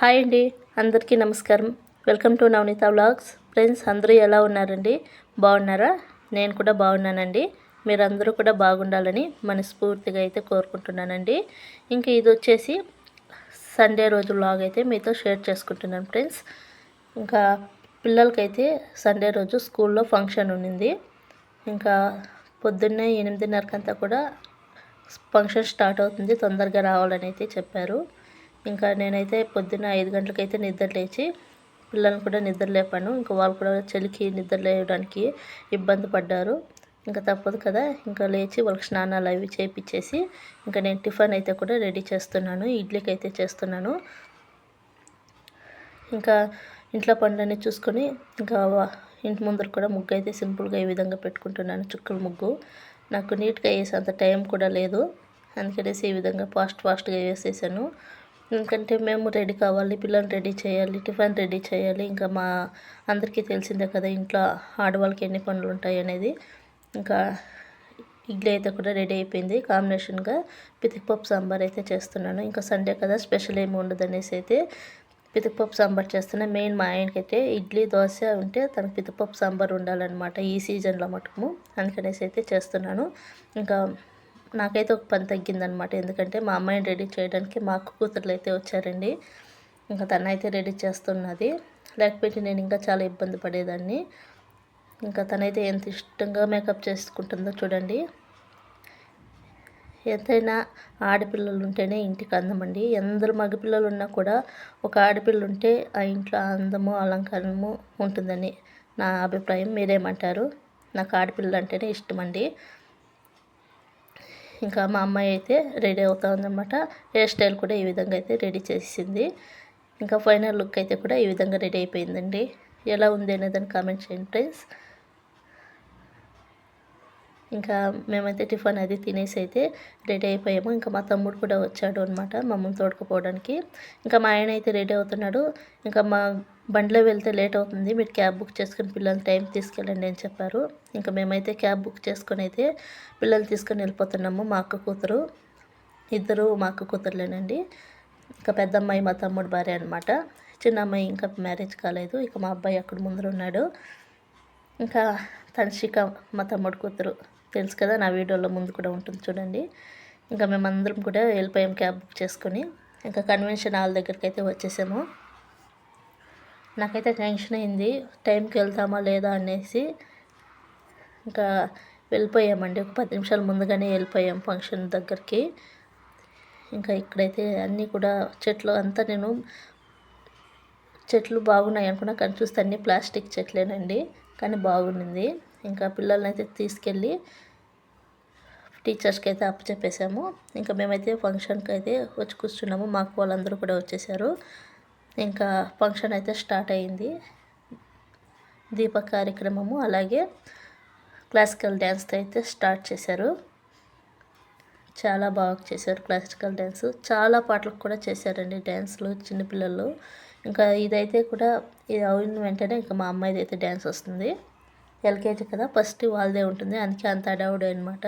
Hi అండి. అందరికీ నమస్కారం. Welcome to Navaneeta vlogs. Friends అందరూ ఎలా ఉన్నారండి? బాగున్నారా? నేను కూడా బాగున్నానండి. మీరందరూ కూడా బాగుండాలని మనస్ఫూర్తిగా అయితే కోరుకుంటున్నానండి. ఇంకా ఇది వచ్చేసి సండే రోజు వ్లాగ్ అయితే మీతో షేర్ చేసుకుంటున్నాను ఫ్రెండ్స్. ఇంకా పిల్లలకైతే సండే రోజు స్కూల్లో ఫంక్షన్ ఉన్నింది. ఇంకా పొద్దున్నే ఎనిమిదిన్నరకంతా కూడా ఫంక్షన్ స్టార్ట్ అవుతుంది. తొందరగా రావాలని అయితే చెప్పారు. ఇంకా నేనైతే పొద్దున్న ఐదు గంటలకైతే నిద్ర లేచి పిల్లల్ని కూడా నిద్ర లేపాను. ఇంకా వాళ్ళు కూడా చలికి నిద్ర లేవడానికి ఇబ్బంది పడ్డారు. ఇంకా తప్పదు కదా. ఇంకా లేచి వాళ్ళకి స్నానాలు అవి చేపించేసి ఇంకా నేను టిఫిన్ అయితే కూడా రెడీ చేస్తున్నాను. ఇడ్లీకి అయితే చేస్తున్నాను. ఇంకా ఇంట్లో పనులన్నీ చూసుకొని ఇంకా ఇంటి ముందర కూడా ముగ్గు అయితే సింపుల్గా ఈ విధంగా పెట్టుకుంటున్నాను. చుక్కల ముగ్గు. నాకు నీట్గా వేసేంత టైం కూడా లేదు. అందుకనేసి ఈ విధంగా ఫాస్ట్ ఫాస్ట్గా వేసేసాను. ఎందుకంటే మేము రెడీ కావాలి పిల్లల్ని రెడీ చేయాలి టిఫిన్ రెడీ చేయాలి. ఇంకా మా అందరికీ తెలిసిందే కదా ఇంట్లో ఆడవాళ్ళకి ఎన్ని పనులు ఉంటాయి అనేది. ఇంకా ఇడ్లీ అయితే కూడా రెడీ అయిపోయింది. కాంబినేషన్గా పితికిపప్పు సాంబార్ అయితే చేస్తున్నాను. ఇంకా సండే కదా స్పెషల్ ఏమి ఉండదు అనేసి అయితే పితికిపప్పు సాంబార్ చేస్తున్నా. మెయిన్ మా ఆయనకైతే ఇడ్లీ దోశ ఉంటే తనకు పితికిపప్పు సాంబార్ ఉండాలన్నమాట ఈ సీజన్లో మటుకు. అందుకనేసి అయితే చేస్తున్నాను. ఇంకా నాకైతే ఒక పని తగ్గిందనమాట. ఎందుకంటే మా అమ్మాయిని రెడీ చేయడానికి మా అక్క కూతుర్లు అయితే వచ్చారండి. ఇంకా తనైతే రెడీ చేస్తున్నది. లేకపోతే నేను ఇంకా చాలా ఇబ్బంది పడేదాన్ని. ఇంకా తనైతే ఎంత ఇష్టంగా మేకప్ చేసుకుంటుందో చూడండి. ఎంతైనా ఆడపిల్లలు ఉంటేనే ఇంటికి అందమండి. ఎందరు మగపిల్లలు ఉన్నా కూడా ఒక ఆడపిల్ల ఉంటే ఆ ఇంట్లో అందము అలంకారము ఉంటుందని నా అభిప్రాయం. మీరేమంటారు? నాకు ఆడపిల్లలు అంటేనే ఇష్టం అండి ఇంకా మా అమ్మాయి అయితే రెడీ అవుతా ఉందన్నమాట. హెయిర్ స్టైల్ కూడా ఈ విధంగా అయితే రెడీ చేసింది. ఇంకా ఫైనల్ లుక్ అయితే కూడా ఈ విధంగా రెడీ అయిపోయిందండి. ఎలా ఉంది అనేదాన్ని కామెంట్ చేయండి ఫ్రెండ్స్ ఇంకా మేమైతే టిఫిన్ అది తినేసి అయితే రెడీ అయిపోయాము. ఇంకా మా తమ్ముడు కూడా వచ్చాడు అనమాట మమ్మల్ని తోడుకుపోవడానికి. ఇంకా మా ఆయన అయితే రెడీ అవుతున్నాడు. ఇంకా మా బండిలో వెళ్తే లేట్ అవుతుంది. మీరు క్యాబ్ బుక్ చేసుకుని పిల్లల్ని టైం తీసుకెళ్ళండి అని చెప్పారు. ఇంకా మేమైతే క్యాబ్ బుక్ చేసుకొని అయితే పిల్లలు తీసుకొని వెళ్ళిపోతున్నాము. మా అక్క కూతురు ఇద్దరు మా అక్క కూతురులేనండి. ఇంకా పెద్ద అమ్మాయి మా తమ్ముడు భార్య అనమాట చిన్న అమ్మాయి ఇంకా మ్యారేజ్ కాలేదు. ఇక మా అబ్బాయి అక్కడ ముందర ఉన్నాడు. ఇంకా తన్షిక మా తమ్ముడు కూతురు తెలుసు కదా నా వీడియోలో ముందు కూడా ఉంటుంది చూడండి. ఇంకా మేమందరం కూడా వెళ్ళిపోయాం క్యాబ్ బుక్ చేసుకొని. ఇంకా కన్వెన్షన్ హాల్ దగ్గరికి అయితే వచ్చేసాము. నాకైతే టెన్షన్ అయింది. టైంకి వెళ్తామా లేదా అనేసి ఇంకా వెళ్ళిపోయామండి ఒక పది నిమిషాలు ముందుగానే వెళ్ళిపోయాం ఫంక్షన్ దగ్గరికి. ఇంకా ఇక్కడైతే అన్నీ కూడా చెట్లు అంతా నేను చెట్లు బాగున్నాయి అనుకున్నా కానీ చూస్తే అన్నీ ప్లాస్టిక్ చెట్లేనండి. కానీ బాగుండింది. ఇంకా పిల్లల్ని అయితే తీసుకెళ్ళి టీచర్స్కి అయితే అప్పచెప్పేసాము ఇంకా మేమైతే ఫంక్షన్కి అయితే వచ్చి కూర్చున్నాము. మాకు వాళ్ళందరూ కూడా వచ్చేసారు. ఇంకా ఫంక్షన్ అయితే స్టార్ట్ అయింది. దీప కార్యక్రమము అలాగే క్లాసికల్ డ్యాన్స్ అయితే స్టార్ట్ చేశారు. చాలా బాగా చేశారు క్లాసికల్ డ్యాన్స్. చాలా పాటలకు కూడా చేశారండి డ్యాన్స్లు చిన్నపిల్లలు ఇంకా ఇదైతే కూడా ఇది అయిన వెంటనే ఇంకా మా అమ్మాయిది అయితే డ్యాన్స్ వస్తుంది. ఎల్కేజీ కదా ఫస్ట్ వాళ్ళదే ఉంటుంది. అందుకే అంత అడవుడు అనమాట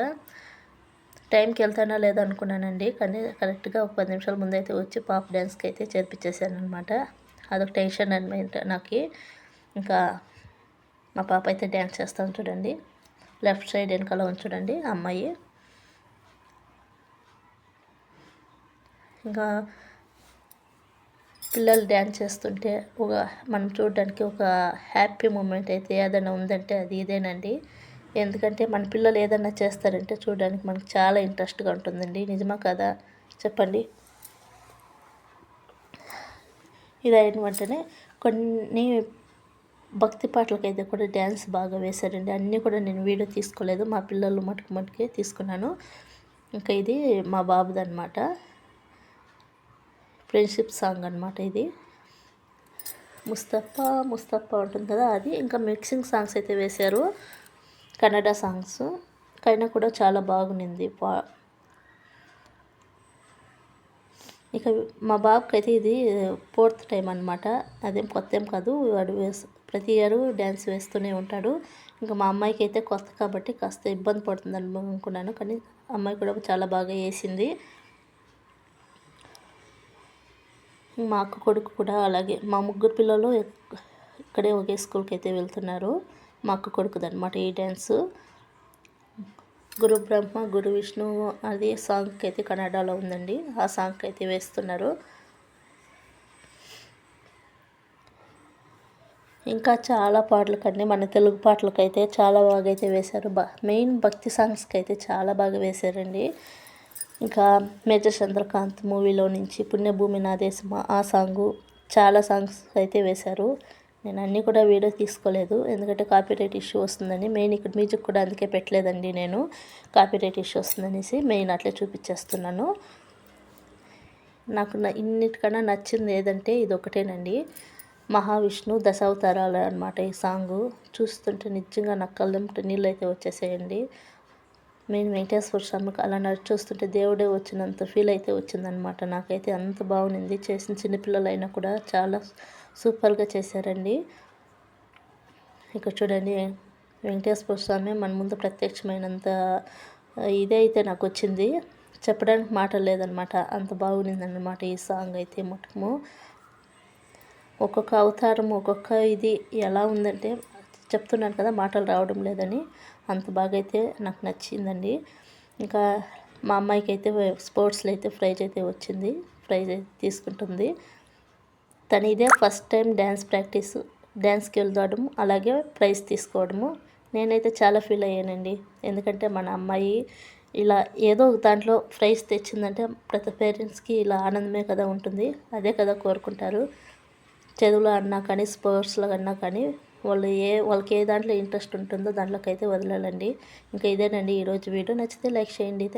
టైంకి వెళ్తానా లేదా అనుకున్నానండి కానీ కరెక్ట్గా ఒక పది నిమిషాల ముందు అయితే వచ్చి పాప్ డ్యాన్స్కి అయితే చేర్పించేసాను అనమాట అదొక టెన్షన్ అనమాట నాకు. ఇంకా మా పాప అయితే డ్యాన్స్ చేస్తాను చూడండి. లెఫ్ట్ సైడ్ వెనకాల చూడండి అమ్మాయి. ఇంకా పిల్లలు డ్యాన్స్ చేస్తుంటే ఒక మనం చూడడానికి ఒక హ్యాపీ మూమెంట్ అయితే ఏదైనా ఉందంటే అది ఇదేనండి. ఎందుకంటే మన పిల్లలు ఏదైనా చేస్తారంటే చూడడానికి మనకు చాలా ఇంట్రెస్ట్గా ఉంటుందండి. నిజమా కదా? చెప్పండి. ఇది అయిన వెంటనే కొన్ని భక్తి పాటలకైతే కూడా డ్యాన్స్ బాగా వేశారండి. అన్నీ కూడా నేను వీడియో తీసుకోలేదు. మా పిల్లలు మటుకు మటుకే తీసుకున్నాను. ఇంకా ఇది మా బాబుది అనమాట ఫ్రెండ్షిప్ సాంగ్ అనమాట ఇది. ముస్తఫా ముస్తఫా ఉంటుంది కదా అది. ఇంకా మిక్సింగ్ సాంగ్స్ అయితే వేశారు. కన్నడ సాంగ్స్. కైనా కూడా చాలా బాగుంది పా ఇక మా బాబుకి అయితే ఇది ఫోర్త్ టైం అనమాట అదేం కొత్త ఏం కాదు. వాడు వేస్ ప్రతి ఇయర్ డ్యాన్స్ వేస్తూనే ఉంటాడు. ఇంకా మా అమ్మాయికి అయితే కొత్త కాబట్టి కాస్త ఇబ్బంది పడుతుంది అనుకున్నాను. కానీ అమ్మాయి కూడా చాలా బాగా వేసింది. మా అక్క కొడుకు కూడా అలాగే మా ముగ్గురు పిల్లలు ఇక్కడే ఒకే స్కూల్కి అయితే వెళ్తున్నారు. మా అక్క కొడుకుది అనమాట ఈ డ్యాన్సు. గురు బ్రహ్మ గురు విష్ణు అది సాంగ్కి అయితే కన్నడలో ఉందండి ఆ సాంగ్కి అయితే వేస్తున్నారు. ఇంకా చాలా పాటలకండి మన తెలుగు పాటలకైతే చాలా బాగా అయితే వేశారు. బా మెయిన్ భక్తి సాంగ్స్కి అయితే చాలా బాగా వేశారండి. ఇంకా మేజర్ చంద్రకాంత్ మూవీలో నుంచి పుణ్యభూమి నా దేశమా ఆ సాంగు చాలా సాంగ్స్ అయితే వేశారు. నేను అన్నీ కూడా వీడియో తీసుకోలేదు. ఎందుకంటే కాపీరైట్ ఇష్యూ వస్తుందని మెయిన్ ఇక్కడ మ్యూజిక్ కూడా అందుకే పెట్టలేదండి నేను. కాపీరైట్ ఇష్యూ వస్తుందనేసి మెయిన్ అట్లే చూపించేస్తున్నాను. నాకు ఇన్నిటికన్నా నచ్చింది ఏదంటే ఇది ఒకటేనండి మహావిష్ణు దశావతారాలు అనమాట ఈ సాంగు. చూస్తుంటే నిజంగా నాకు కళ్ళెంట నీళ్ళు అయితే వచ్చేసేయండి. మెయిన్ వెంకటేశ్వర స్వామికి అలా నడిచి చూస్తుంటే దేవుడే వచ్చినంత ఫీల్ అయితే వచ్చిందనమాట నాకైతే అంత బాగుంది. చేసిన చిన్నపిల్లలైనా కూడా చాలా సూపర్గా చేశారండి. ఇక్కడ చూడండి వెంకటేశ్వర స్వామి మన ముందు ప్రత్యక్షమైనంత ఇదే అయితే నాకు వచ్చింది. చెప్పడానికి మాట లేదనమాట. అంత బాగుండిందన్నమాట ఈ సాంగ్ అయితే మొత్తము. ఒక్కొక్క అవతారం ఒక్కొక్క ఇది ఎలా ఉందంటే చెప్తున్నాను కదా మాటలు రావడం లేదని. అంత బాగా అయితే నాకు నచ్చిందండి. ఇంకా మా అమ్మాయికి అయితే స్పోర్ట్స్లో అయితే ప్రైజ్ అయితే వచ్చింది. ప్రైజ్ అయితే తీసుకుంటుంది. తను ఇదే ఫస్ట్ టైం డ్యాన్స్ ప్రాక్టీస్ డ్యాన్స్కి వెళ్ళడం అలాగే ప్రైజ్ తీసుకోవడము నేనైతే చాలా ఫీల్ అయ్యానండి. ఎందుకంటే మన అమ్మాయి ఇలా ఏదో ఒక దాంట్లో ప్రైజ్ తెచ్చిందంటే ప్రతి పేరెంట్స్కి ఇలా ఆనందమే కదా ఉంటుంది. అదే కదా కోరుకుంటారు. చదువులో అన్నా కానీ స్పోర్ట్స్లో అన్నా కానీ వాళ్ళు ఏ వాళ్ళకి ఏ దాంట్లో ఇంట్రెస్ట్ ఉంటుందో దాంట్లోకి అయితే వదలాలండి. ఇంకా ఇదేనండి ఈరోజు వీడియో. నచ్చితే లైక్ చేయండి.